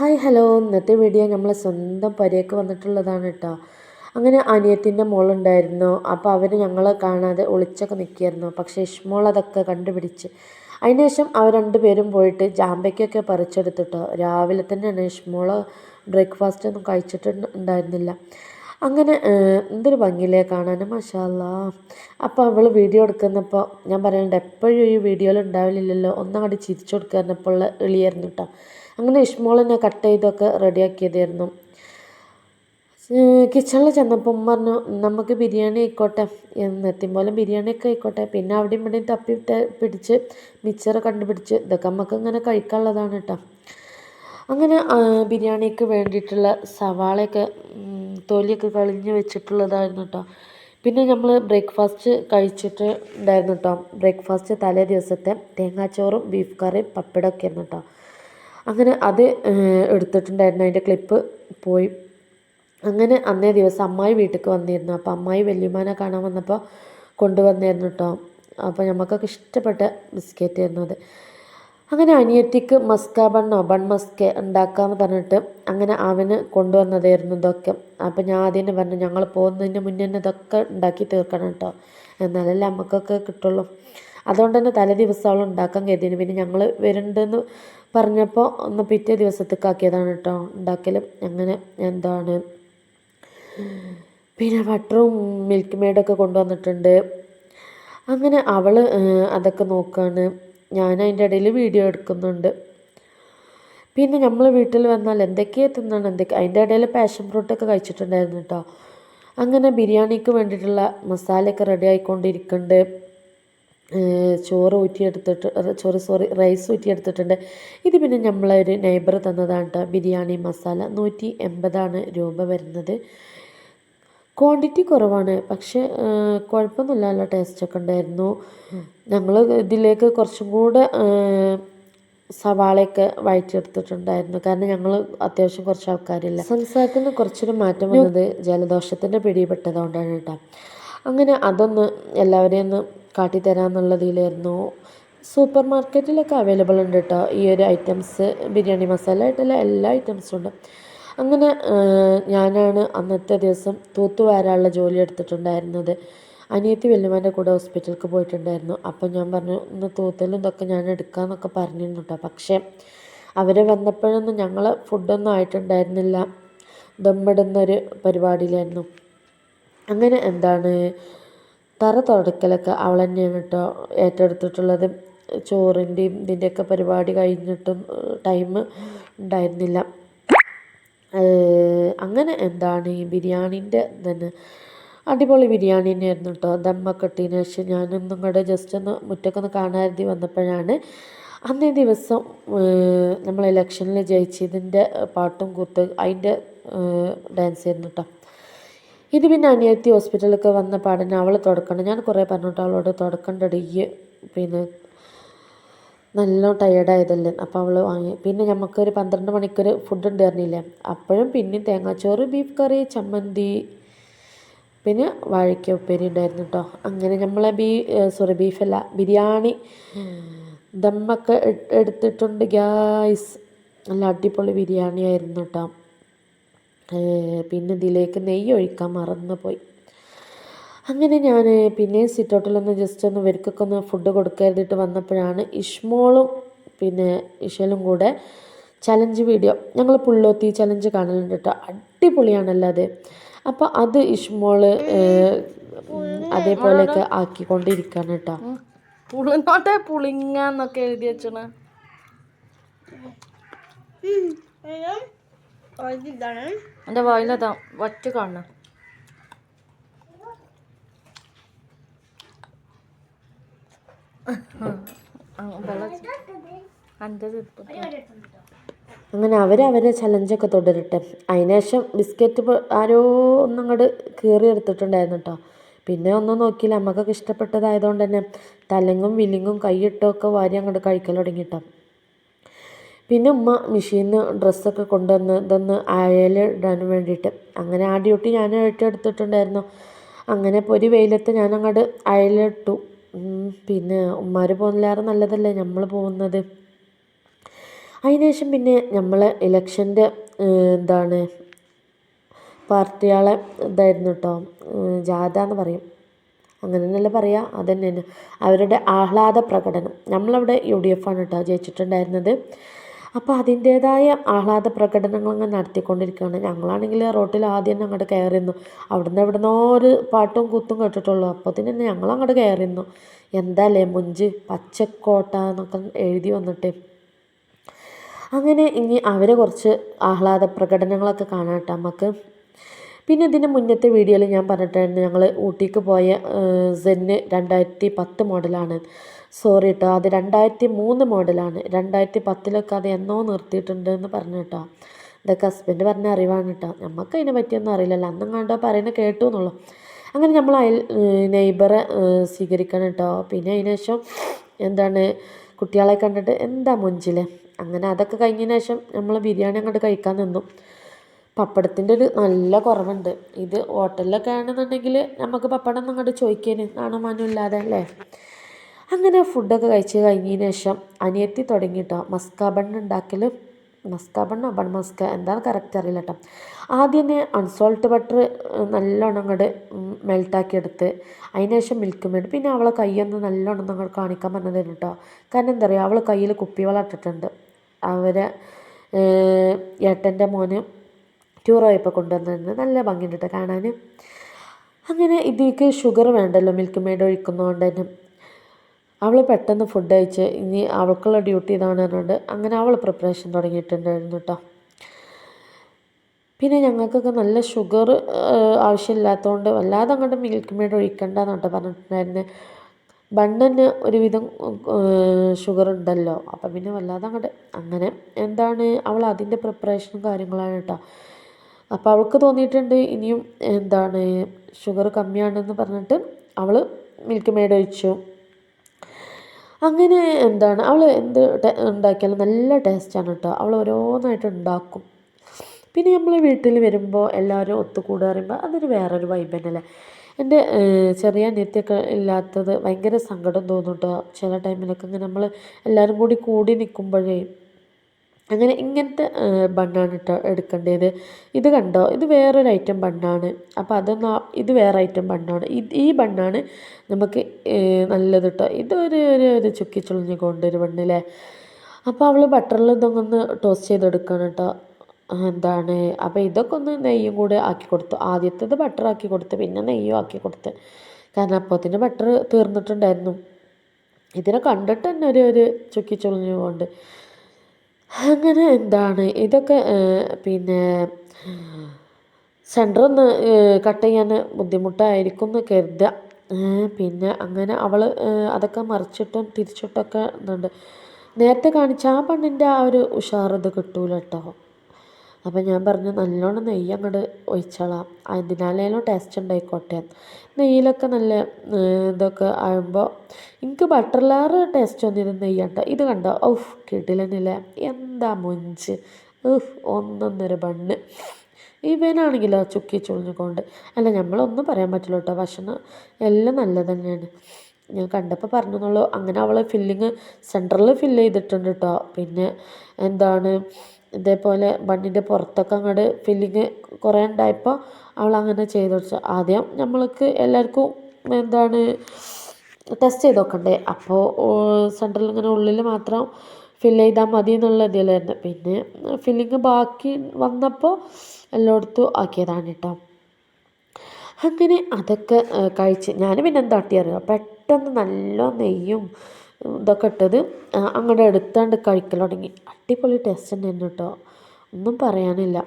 Hi hello. ഇന്നത്തെ video നമ്മളെ സ്വന്തം പരേക്ക് വന്നിട്ടുള്ളതാണ് കേട്ടോ അങ്ങനെ അനിയത്തിന്റെ മോളുണ്ടായിരുന്നു. അപ്പോൾ അവർ ഞങ്ങളെ കാണാതെ ഒളിച്ചൊക്കെ നിൽക്കുകയായിരുന്നു പക്ഷേ ഇഷ്മോൾ അതൊക്കെ കണ്ടുപിടിച്ച്. അതിനുശേഷം അവർ രണ്ടുപേരും പോയിട്ട് ജാമ്പയ്ക്കൊക്കെ പറിച്ചെടുത്തിട്ടോ രാവിലെ തന്നെയാണ് ഇഷ്മോൾ ബ്രേക്ക്ഫാസ്റ്റ് ഒന്നും കഴിച്ചിട്ടുണ്ടായിരുന്നില്ല അങ്ങനെ എന്തൊരു ഭംഗിയിലേ കാണാൻ മഷാല്ല. അപ്പോൾ അവൾ വീഡിയോ എടുക്കുന്നപ്പോൾ ഞാൻ പറയുന്നുണ്ട് എപ്പോഴും ഈ വീഡിയോയിൽ ഉണ്ടാവില്ലല്ലോ ഒന്നങ്ങോട്ട് ചിരിച്ചു കൊടുക്കുക ഉള്ള എളിയായിരുന്നു കേട്ടോ അങ്ങനെ ഇഷ്മോളിനെ കട്ട് ചെയ്തൊക്കെ റെഡിയാക്കിയതായിരുന്നു. കിച്ചണിൽ ചെന്നപ്പോൾ പറഞ്ഞു നമുക്ക് ബിരിയാണി ആയിക്കോട്ടെ എന്നെത്തിയും പോലെ ബിരിയാണിയൊക്കെ ആയിക്കോട്ടെ. പിന്നെ അവിടെ ഇവിടെയും തപ്പി പിടിച്ച് മിച്ചർ കണ്ടുപിടിച്ച് ഇതൊക്കെ നമുക്ക് ഇങ്ങനെ കഴിക്കാനുള്ളതാണ് കേട്ടോ അങ്ങനെ ബിരിയാണിക്ക് വേണ്ടിയിട്ടുള്ള സവാളയൊക്കെ തോലിയൊക്കെ കളിഞ്ഞ് വെച്ചിട്ടുള്ളതായിരുന്നു കേട്ടോ പിന്നെ നമ്മൾ ബ്രേക്ക്ഫാസ്റ്റ് കഴിച്ചിട്ട് ഉണ്ടായിരുന്നു കേട്ടോ ബ്രേക്ക്ഫാസ്റ്റ് തലേ ദിവസത്തെ തേങ്ങാച്ചോറും ബീഫ് കറിയും പപ്പടമൊക്കെ ആയിരുന്നു കേട്ടോ അങ്ങനെ അത് എടുത്തിട്ടുണ്ടായിരുന്നു. അതിന്റെ ക്ലിപ്പ് പോയി. അങ്ങനെ അന്നേ ദിവസം അമ്മായി വീട്ടിലേക്ക് വന്നിരുന്നു. അപ്പോൾ അമ്മായി വല്യമ്മാനെ കാണാൻ വന്നപ്പോൾ കൊണ്ടുവന്നിരുന്നു കേട്ടോ അപ്പോൾ നമുക്കൊക്കെ ഇഷ്ടപ്പെട്ട ബിസ്ക്കറ്റ് ആയിരുന്നു അത്. അങ്ങനെ അനിയത്തിക്ക് മസ്ക ബണ്ണോ ബൺ മസ്ക ഉണ്ടാക്കാമെന്ന് പറഞ്ഞിട്ട് അങ്ങനെ അവന് കൊണ്ടുവന്നതായിരുന്നു ഇതൊക്കെ. അപ്പോൾ ഞാൻ ആദ്യം തന്നെ പറഞ്ഞു ഞങ്ങൾ പോകുന്നതിന് മുന്നേ തന്നെ ഇതൊക്കെ ഉണ്ടാക്കി തീർക്കണം കേട്ടോ എന്നാലല്ലേ നമുക്കൊക്കെ കിട്ടുള്ളൂ. അതുകൊണ്ട് തന്നെ തലേ ദിവസം അവൾ ഉണ്ടാക്കാൻ കരുതിന് പിന്നെ ഞങ്ങൾ വരുന്നുണ്ടെന്ന് പറഞ്ഞപ്പോൾ ഒന്ന് പിറ്റേ ദിവസത്തേക്ക് ആക്കിയതാണ് കേട്ടോ ഉണ്ടാക്കൽ അങ്ങനെ എന്താണ്? പിന്നെ ബട്ടറും മിൽക്ക് മെയ്ഡൊക്കെ കൊണ്ടുവന്നിട്ടുണ്ട്. അങ്ങനെ അവൾ അതൊക്കെ നോക്കുകയാണ് ഞാൻ അതിന്റെ ഇടയിൽ വീഡിയോ എടുക്കുന്നുണ്ട്. പിന്നെ നമ്മൾ വീട്ടിൽ വന്നാൽ എന്തൊക്കെയാണ് തിന്നാണ് എന്തൊക്കെ? അതിന്റെ ഇടയിൽ പാഷൻ ഫ്രൂട്ടൊക്കെ കഴിച്ചിട്ടുണ്ടായിരുന്നു കേട്ടോ അങ്ങനെ ബിരിയാണിക്ക് വേണ്ടിയിട്ടുള്ള മസാലയൊക്കെ റെഡി ആയിക്കൊണ്ടിരിക്കുന്നുണ്ട്. ചോറ് ഊറ്റിയെടുത്തിട്ട് ചോറ് സോറി റൈസ് ഊറ്റിയെടുത്തിട്ടുണ്ട്. ഇത് പിന്നെ ഒരു നെയ്ബർ തന്നതാണ് കേട്ടോ ബിരിയാണി മസാല നൂറ്റി എൺപതാണ് രൂപ വരുന്നത്. ക്വാണ്ടിറ്റി കുറവാണ്. പക്ഷേ കുഴപ്പമൊന്നുമില്ലല്ലോ ടേസ്റ്റൊക്കെ ഉണ്ടായിരുന്നു. ഞങ്ങൾ ഇതിലേക്ക് കുറച്ചും കൂടെ സവാളയൊക്കെ വഴറ്റിയെടുത്തിട്ടുണ്ടായിരുന്നു. കാരണം ഞങ്ങൾ അത്യാവശ്യം കുറച്ച് ആൾക്കാരില്ല. സംസാരത്തിന് കുറച്ചൊരു മാറ്റം വന്നത് ജലദോഷത്തിന്റെ പിടിയിൽപ്പെട്ടതുകൊണ്ടാണ് കേട്ടോ അങ്ങനെ അതൊന്ന് എല്ലാവരെയും ഒന്ന് കാട്ടിത്തരാമെന്നുള്ളതിലായിരുന്നു സൂപ്പർ മാർക്കറ്റിലൊക്കെ അവൈലബിൾ ഉണ്ട് കേട്ടോ ഈ ഒരു ഐറ്റംസ് ബിരിയാണി മസാല ആയിട്ടുള്ള എല്ലാ ഐറ്റംസും ഉണ്ട്. അങ്ങനെ ഞാനാണ് അന്നത്തെ ദിവസം തൂത്തുവാരാനുള്ള ജോലി എടുത്തിട്ടുണ്ടായിരുന്നത്. അനിയത്തി വല്യമ്മേന്റെ കൂടെ ഹോസ്പിറ്റലിലേക്ക് പോയിട്ടുണ്ടായിരുന്നു. അപ്പം ഞാൻ പറഞ്ഞു ഇന്ന് തൂത്തലും ഇതൊക്കെ ഞാൻ എടുക്കാമെന്നൊക്കെ പറഞ്ഞിരുന്നു കേട്ടോ പക്ഷേ അവർ വന്നപ്പോഴൊന്നും ഞങ്ങൾ ഫുഡൊന്നും ആയിട്ടുണ്ടായിരുന്നില്ല. ദമ്മിടുന്നൊരു പരിപാടിയിലായിരുന്നു. അങ്ങനെ എന്താണ് തറ തുടക്കലൊക്കെ അവൾ തന്നെയാണ് കേട്ടോ ഏറ്റെടുത്തിട്ടുള്ളത്. ചോറിന്റെയും ഇതിന്റെയൊക്കെ പരിപാടി കഴിഞ്ഞിട്ടും ടൈം ഉണ്ടായിരുന്നില്ല. അങ്ങനെ എന്താണ് ഈ ബിരിയാണീന്റെ തന്നെ അടിപൊളി ബിരിയാണി തന്നെയായിരുന്നു കേട്ടോ. ദമ്മൊക്കെ ഇട്ടതിന് ഞാനൊന്നും കൂടെ ജസ്റ്റ് ഒന്ന് മുറ്റക്കൊന്ന് കാണാതി വന്നപ്പോഴാണ് അന്നേ ദിവസം നമ്മൾ ഇലക്ഷനിൽ ജയിച്ചതിന്റെ പാട്ടും കൂത്ത് അതിന്റെ ഡാൻസ് ആയിരുന്നു കേട്ടോ. ഇത് പിന്നെ അനിയത്തി ഹോസ്പിറ്റലൊക്കെ വന്ന പാടിന് അവൾ തുടക്കണം. ഞാൻ കുറേ പറഞ്ഞിട്ട് അവളോട് തുടക്കണ്ടടി പിന്നെ നല്ല ടയേർഡായതല്ലേ അപ്പോൾ അവൾ വാങ്ങി. പിന്നെ നമുക്കൊരു പന്ത്രണ്ട് മണിക്കൊരു ഫുഡ് ഉണ്ടായിരുന്നില്ലേ? അപ്പോഴും പിന്നെ തേങ്ങാച്ചോറ് ബീഫ് കറി ചമ്മന്തി പിന്നെ വാഴയ്ക്ക ഉപ്പേരി ഉണ്ടായിരുന്നു കേട്ടോ അങ്ങനെ നമ്മളെ ബീ സോറി ബീഫല്ല ബിരിയാണി ദമ്മൊക്കെ എടുത്തിട്ടുണ്ട് ഗ്യാസ് നല്ല അടിപൊളി ബിരിയാണി ആയിരുന്നു കേട്ടോ പിന്നെ ഇതിലേക്ക് നെയ്യ് ഒഴിക്കാൻ മറന്നു പോയി അങ്ങനെ ഞാൻ പിന്നെയും സിറ്റൗട്ടിലൊന്ന് ജസ്റ്റ് ഒന്ന് ഇവർക്കൊക്കെ ഒന്ന് ഫുഡ് കൊടുക്കരുതിട്ട് വന്നപ്പോഴാണ് ഇഷ്മോളും പിന്നെ ഇഷലും കൂടെ ചലഞ്ച് വീഡിയോ ഞങ്ങൾ പുള്ളോത്തി ചലഞ്ച് കാണലുണ്ട് കേട്ടോ അടിപൊളിയാണല്ലോ അത്. അപ്പോൾ അത് ഇഷ്മോൾ അതേപോലെയൊക്കെ ആക്കിക്കൊണ്ടിരിക്കുകയാണ് കേട്ടോ പുളിനോട്ടെ പുളിങ്ങാന്നൊക്കെ എഴുതി വെച്ചണ. എന്റെ വായിലതാ വറ്റ് കാണണം. അങ്ങനെ അവരവരെ ചലഞ്ചൊക്കെ തുടരട്ടെ. അതിനുശേഷം ബിസ്ക്കറ്റ് ആരോ ഒന്നും അങ്ങോട്ട് കീറി എടുത്തിട്ടുണ്ടായിരുന്നു കേട്ടോ പിന്നെ ഒന്നും നോക്കിയില്ല. നമുക്കൊക്കെ ഇഷ്ടപ്പെട്ടതായതുകൊണ്ട് തന്നെ തലങ്ങും വിലിങ്ങും കൈയിട്ടൊക്കെ വാരി അങ്ങോട്ട് കഴിക്കൽ തുടങ്ങിട്ടോ പിന്നെ ഉമ്മ മെഷീനിൽ നിന്ന് ഡ്രസ്സൊക്കെ കൊണ്ടുവന്ന് ഇതൊന്ന് അയലിടാൻ വേണ്ടിയിട്ട്. അങ്ങനെ ആ ഡ്യൂട്ടി ഞാൻ ഏറ്റെടുത്തിട്ടുണ്ടായിരുന്നു. അങ്ങനെ പൊരി വെയിലത്ത് ഞാൻ അങ്ങോട്ട് അയലിട്ടു പിന്നെ ഉമ്മാർ പോകുന്നില്ലാറ് നല്ലതല്ലേ നമ്മൾ പോകുന്നത്? അതിനുശേഷം പിന്നെ നമ്മൾ ഇലക്ഷന്റെ എന്താണ് പാർട്ടിയാളെ ഇതായിരുന്നു കേട്ടോ ജാഥ എന്ന് പറയും. അങ്ങനെ തന്നെയല്ലേ പറയുക അത് തന്നെയാണ് അവരുടെ ആഹ്ലാദ പ്രകടനം. നമ്മളവിടെ യു ഡി എഫ് ആണ് കേട്ടോ ജയിച്ചിട്ടുണ്ടായിരുന്നത്. അപ്പോൾ അതിന്റേതായ ആഹ്ലാദ പ്രകടനങ്ങൾ അങ്ങനെ നടത്തിക്കൊണ്ടിരിക്കുകയാണ്. ഞങ്ങളാണെങ്കിൽ റോട്ടിൽ ആദ്യം തന്നെ അങ്ങോട്ട് കയറിയിരുന്നു. അവിടുന്ന് എവിടുന്നോ ഒരു പാട്ടും കുത്തും കേട്ടിട്ടുള്ളൂ. അപ്പോൾ തന്നെ ഞങ്ങൾ അങ്ങോട്ട് കയറിയിരുന്നു. എന്താല്ലേ മുഞ്ച് പച്ചക്കോട്ട എന്നൊക്കെ എഴുതി വന്നിട്ട്. അങ്ങനെ ഇനി അവരെ കുറച്ച് ആഹ്ലാദ പ്രകടനങ്ങളൊക്കെ കാണാം കേട്ടോ. നമുക്ക് പിന്നെ ഇതിന്റെ മുന്നത്തെ വീഡിയോയിൽ ഞാൻ പറഞ്ഞിട്ടുണ്ട് ഞങ്ങൾ ഊട്ടിക്ക് പോയ സെന്ന് രണ്ടായിരത്തി പത്ത് മോഡലാണ്. സോറി കേട്ടോ അത് രണ്ടായിരത്തി മൂന്ന് മോഡലാണ്. രണ്ടായിരത്തി പത്തിലൊക്കെ അത് എന്നോ നിർത്തിയിട്ടുണ്ട് എന്ന് പറഞ്ഞു കേട്ടോ. ഇതൊക്കെ ഹസ്ബൻഡ് പറഞ്ഞ അറിവാണ് കേട്ടോ. നമുക്ക് അതിനെ പറ്റിയൊന്നും അറിയില്ലല്ലോ. അന്നും കണ്ടോ പറയുന്നത് കേട്ടു എന്നുള്ളൂ. അങ്ങനെ നമ്മൾ അയൽ നെയ്ബറെ സ്വീകരിക്കണം കേട്ടോ. പിന്നെ അതിന് ശേഷം എന്താണ് കുട്ടികളെ കണ്ടിട്ട് എന്താ മുഞ്ചിൽ അങ്ങനെ അതൊക്കെ കഴിഞ്ഞതിന് ശേഷം നമ്മൾ ബിരിയാണി അങ്ങോട്ട് കഴിക്കാൻ നിന്നു. പപ്പടത്തിന്റെ ഒരു നല്ല കുറവുണ്ട്. ഇത് ഹോട്ടലിലൊക്കെ ആണെന്നുണ്ടെങ്കിൽ നമുക്ക് പപ്പടം അങ്ങോട്ട് ചോദിക്കാന്. നാണമാനം ഇല്ലാതെ അല്ലേ? അങ്ങനെ ഫുഡൊക്കെ കഴിച്ച് കഴിഞ്ഞതിന് ശേഷം അനിയത്തി തുടങ്ങിയിട്ടോ മസ്ക ബണ്ണ് ഉണ്ടാക്കൽ മസ്ക ബണ്ണോ ബൺ മസ്ക എന്താണ് കറക്റ്റ് അറിയില്ല കേട്ടോ ആദ്യം തന്നെ അൺസോൾട്ട് ബട്ടർ നല്ലോണം അങ്ങോട്ട് മെൽട്ടാക്കി എടുത്ത് അതിന് ശേഷം മിൽക്ക് മേഡ് പിന്നെ അവളെ കൈയൊന്ന് നല്ലോണം അങ്ങോട്ട് കാണിക്കാൻ പറഞ്ഞതായിരുന്നു കേട്ടോ കാരണം എന്താ പറയുക അവൾ കയ്യിൽ കുപ്പിവെള്ളം ഇട്ടിട്ടുണ്ട്. അവരെ ഏട്ടന്റെ മോന് ടൂർ പോയപ്പോൾ കൊണ്ടുവന്നിരുന്നത്. നല്ല ഭംഗിയുണ്ട് കേട്ടോ കാണാൻ അങ്ങനെ ഇതിലേക്ക് ഷുഗർ വേണ്ടല്ലോ മിൽക്ക് മെയ്ഡ് ഒഴിക്കുന്നതുകൊണ്ട് തന്നെ. അവൾ പെട്ടെന്ന് ഫുഡ് കഴിച്ച് ഇനി അവൾക്കുള്ള ഡ്യൂട്ടി ഇതാണ് പറഞ്ഞുകൊണ്ട് അങ്ങനെ അവൾ പ്രിപ്പറേഷൻ തുടങ്ങിയിട്ടുണ്ടായിരുന്നു കേട്ടോ പിന്നെ ഞങ്ങൾക്കൊക്കെ നല്ല ഷുഗർ ആവശ്യമില്ലാത്തതുകൊണ്ട് വല്ലാതെ അങ്ങോട്ട് മിൽക്ക് മെയ്ഡ് ഒഴിക്കണ്ടെന്ന് കേട്ടോ പറഞ്ഞിട്ടുണ്ടായിരുന്നത് ബണ്ണന് ഒരുവിധം ഷുഗർ ഉണ്ടല്ലോ. അപ്പം പിന്നെ വല്ലാതെ അങ്ങോട്ട് അങ്ങനെ എന്താണ് അവൾ അതിന്റെ പ്രിപ്പറേഷനും കാര്യങ്ങളാണ് കേട്ടോ അപ്പോൾ അവൾക്ക് തോന്നിയിട്ടുണ്ട് ഇനിയും എന്താണ് ഷുഗർ കമ്മിയാണെന്ന് പറഞ്ഞിട്ട് അവൾ മിൽക്ക് മെയ്ഡ് ഒഴിച്ചു. അങ്ങനെ എന്താണ് അവൾ എന്ത് ഉണ്ടാക്കിയാലും നല്ല ടേസ്റ്റാണ് കേട്ടോ അവൾ ഓരോന്നായിട്ട് ഉണ്ടാക്കും. പിന്നെ നമ്മൾ വീട്ടിൽ വരുമ്പോൾ എല്ലാവരും ഒത്തുകൂടുക പറയുമ്പോൾ അതൊരു വേറൊരു വൈബ് തന്നെയല്ലേ. എന്റെ ചെറിയ അനിയത്തിയൊക്കെ ഇല്ലാത്തത് ഭയങ്കര സങ്കടം തോന്നും കേട്ടോ ചില ടൈമിലൊക്കെ ഇങ്ങനെ നമ്മൾ എല്ലാവരും കൂടി കൂടി നിൽക്കുമ്പോഴേ അങ്ങനെ ഇങ്ങനത്തെ ബണ്ണാണ് കേട്ടോ എടുക്കേണ്ടത്. ഇത് കണ്ടോ? ഇത് വേറൊരു ഐറ്റം ബണ്ണാണ്. അപ്പോൾ അതൊന്ന് ഇത് വേറെ ഐറ്റം ബണ്ണാണ്. ഈ ബണ്ണാണ് നമുക്ക് നല്ലത് കേട്ടോ ഇതൊരു ഒരു ഒരു ചുക്കി ചുളിഞ്ഞ് കൊണ്ടൊരു ബണ്ണല്ലേ അപ്പോൾ അവൾ ബട്ടറിൽ ഇതൊക്കെ ഒന്ന് ടോസ്റ്റ് ചെയ്തെടുക്കണം കേട്ടോ എന്താണ്? അപ്പോൾ ഇതൊക്കെ ഒന്ന് നെയ്യും കൂടെ ആക്കി കൊടുത്തു. ആദ്യത്തേത് ബട്ടർ ആക്കി കൊടുത്ത് പിന്നെ നെയ്യും ആക്കി കൊടുത്ത്. കാരണം അപ്പോഴത്തേന് ബട്ടർ തീർന്നിട്ടുണ്ടായിരുന്നു. ഇതിനെ കണ്ടിട്ട് തന്നെ ഒരു ഒരു ചുക്കി ചുളിഞ്ഞ് കൊണ്ട്. അങ്ങനെ എന്താണ്? ഇതൊക്കെ പിന്നെ സെന്റർ ഒന്ന് കട്ട് ചെയ്യാൻ ബുദ്ധിമുട്ടായിരിക്കും എന്ന് കരുതുക പിന്നെ അങ്ങനെ അവൾ അതൊക്കെ മറിച്ചിട്ടും തിരിച്ചിട്ടൊക്കെ ഇതുണ്ട്. നേരത്തെ കാണിച്ച ആ പെണ്ണിന്റെ ആ ഒരു ഉഷാർ ഇത് കിട്ടൂല കേട്ടോ അപ്പം ഞാൻ പറഞ്ഞു നല്ലോണം നെയ്യ് അങ്ങോട്ട് ഒഴിച്ചോളാം. അതിനാലേലും ടേസ്റ്റ് ഉണ്ടായിക്കോട്ടെ. നെയ്യിലൊക്കെ നല്ല ഇതൊക്കെ ആകുമ്പോൾ എനിക്ക് ബട്ടർലാറ് ടേസ്റ്റ് വന്നിരുന്ന നെയ്യാട്ടോ. ഇത് കണ്ടോ? ഔഫ് കിടിലനില്ലേ എന്താ മുഞ്ച്? ഉഫ് ഒന്നൊന്നര ബണ്ണ്. ഇവനാണെങ്കിലോ ചുക്കി ചുളിഞ്ഞുകൊണ്ട്. അല്ല നമ്മളൊന്നും പറയാൻ പറ്റില്ല കേട്ടോ. ഭക്ഷണം എല്ലാം നല്ലത് തന്നെയാണ് ഞാൻ കണ്ടപ്പോൾ പറഞ്ഞെന്നുള്ളൂ. അങ്ങനെ അവൾ ഫില്ലിങ് സെന്ററിൽ ഫില്ല് ചെയ്തിട്ടുണ്ട് കേട്ടോ. പിന്നെ എന്താണ് ഇതേപോലെ ബണ്ണിന്റെ പുറത്തൊക്കെ അങ്ങോട്ട് ഫില്ലിങ് കുറേ ഉണ്ടായപ്പോൾ അവൾ അങ്ങനെ ചെയ്ത് വെച്ചു ആദ്യം നമ്മൾക്ക് എല്ലാവർക്കും എന്താണ് ടെസ്റ്റ് ചെയ്ത് നോക്കണ്ടേ? അപ്പോൾ സെന്ററിൽ ഇങ്ങനെ ഉള്ളിൽ മാത്രം ഫില്ല് ചെയ്താൽ മതി എന്നുള്ള ഇതിലായിരുന്നു. പിന്നെ ഫില്ലിങ് ബാക്കി വന്നപ്പോൾ എല്ലായിടത്തും ആക്കിയതാണ് കേട്ടോ. അങ്ങനെ അതൊക്കെ കഴിച്ച്. ഞാൻ പിന്നെ എന്താ പെട്ടെന്ന് നല്ല നെയ്യും ഇതൊക്കെ ഇട്ടത്. അങ്ങോട്ട് എടുത്താണ്ട് കഴിക്കൽ തുടങ്ങി. അടിപൊളി ടേസ്റ്റ് തന്നെ കേട്ടോ. ഒന്നും പറയാനില്ല.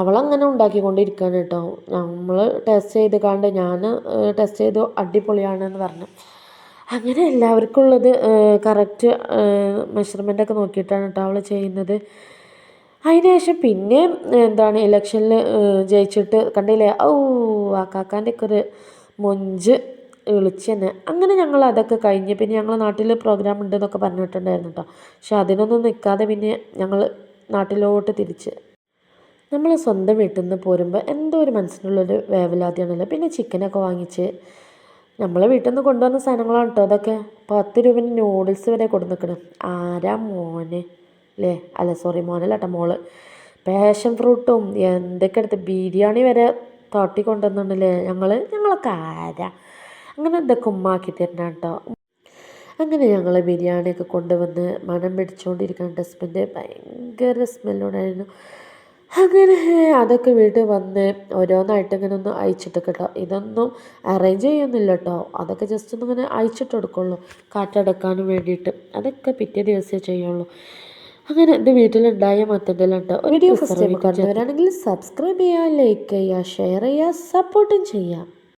അവളങ്ങനെ ഉണ്ടാക്കിക്കൊണ്ടിരിക്കുകയാണ് കേട്ടോ. നമ്മൾ ടെസ്റ്റ് ചെയ്ത് കണ്ട് ഞാൻ ടെസ്റ്റ് ചെയ്തു അടിപൊളിയാണെന്ന് പറഞ്ഞു. അങ്ങനെ എല്ലാവർക്കും ഉള്ളത് കറക്റ്റ് മെഷർമെന്റൊക്കെ നോക്കിയിട്ടാണ് കേട്ടോ അവൾ ചെയ്യുന്നത്. അതിനുശേഷം പിന്നെ എന്താണ് ഇലക്ഷനിൽ ജയിച്ചിട്ട് കണ്ടില്ലേ? ഔ ആ കാക്കാന്റെ ഒക്കെ ഒരു മൊഞ്ച് വിളിച്ച് തന്നെ അങ്ങനെ ഞങ്ങൾ അതൊക്കെ കഴിഞ്ഞ്. പിന്നെ ഞങ്ങൾ നാട്ടിൽ പ്രോഗ്രാം ഉണ്ടെന്നൊക്കെ പറഞ്ഞിട്ടുണ്ടായിരുന്നു കേട്ടോ പക്ഷെ അതിനൊന്നും നിൽക്കാതെ പിന്നെ ഞങ്ങൾ നാട്ടിലോട്ട് തിരിച്ച്. നമ്മൾ സ്വന്തം വീട്ടിൽ നിന്ന് പോരുമ്പോൾ എന്തോ ഒരു മനസ്സിനുള്ളൊരു വേവലാതിയാണല്ലോ. പിന്നെ ചിക്കനൊക്കെ വാങ്ങിച്ച് നമ്മളെ വീട്ടിൽ നിന്ന് കൊണ്ടുവന്ന സാധനങ്ങളാണ് കേട്ടോ അതൊക്കെ. പത്ത് രൂപേന്റെ നൂഡിൽസ് വരെ കൊടുന്നിക്കണം. ആരാ മോനെ? അല്ലേ അല്ല സോറി മോനല്ല കേട്ടോ മോൾ പാഷൻ ഫ്രൂട്ടും എന്തൊക്കെ എടുത്ത് ബിരിയാണി വരെ തട്ടി ഞങ്ങൾ ഞങ്ങളൊക്കെ ആരാ? അങ്ങനെ എന്തൊക്കെ ഉമ്മാക്കി തരണം കേട്ടോ അങ്ങനെ ഞങ്ങൾ ബിരിയാണിയൊക്കെ കൊണ്ടുവന്ന് മണം പിടിച്ചുകൊണ്ടിരിക്കുന്ന ഡസ്റ്റ്ബിന്റെ ഭയങ്കര സ്മെല്ലുണ്ടായിരുന്നു അങ്ങനെ അതൊക്കെ വീട്ടിൽ വന്ന് ഓരോന്നായിട്ട് ഇങ്ങനെ ഒന്ന് അയച്ചിട്ടൊക്കെ കേട്ടോ ഇതൊന്നും അറേഞ്ച് ചെയ്യുന്നില്ല കേട്ടോ അതൊക്കെ ജസ്റ്റ് ഒന്ന് ഇങ്ങനെ അയച്ചിട്ട് കൊടുക്കുള്ളൂ കാറ്റടക്കാനും വേണ്ടിയിട്ട്. അതൊക്കെ പിറ്റേ ദിവസമേ ചെയ്യുള്ളൂ. അങ്ങനെ എന്റെ വീട്ടിലുണ്ടായ മത്തന്റെലുണ്ട് വീഡിയോ ഫസ്റ്റ് ടൈം കണ്ടുവരാണെങ്കിൽ സബ്സ്ക്രൈബ് ചെയ്യുക ലൈക്ക് ചെയ്യുക ഷെയർ ചെയ്യുക സപ്പോർട്ടും ചെയ്യുക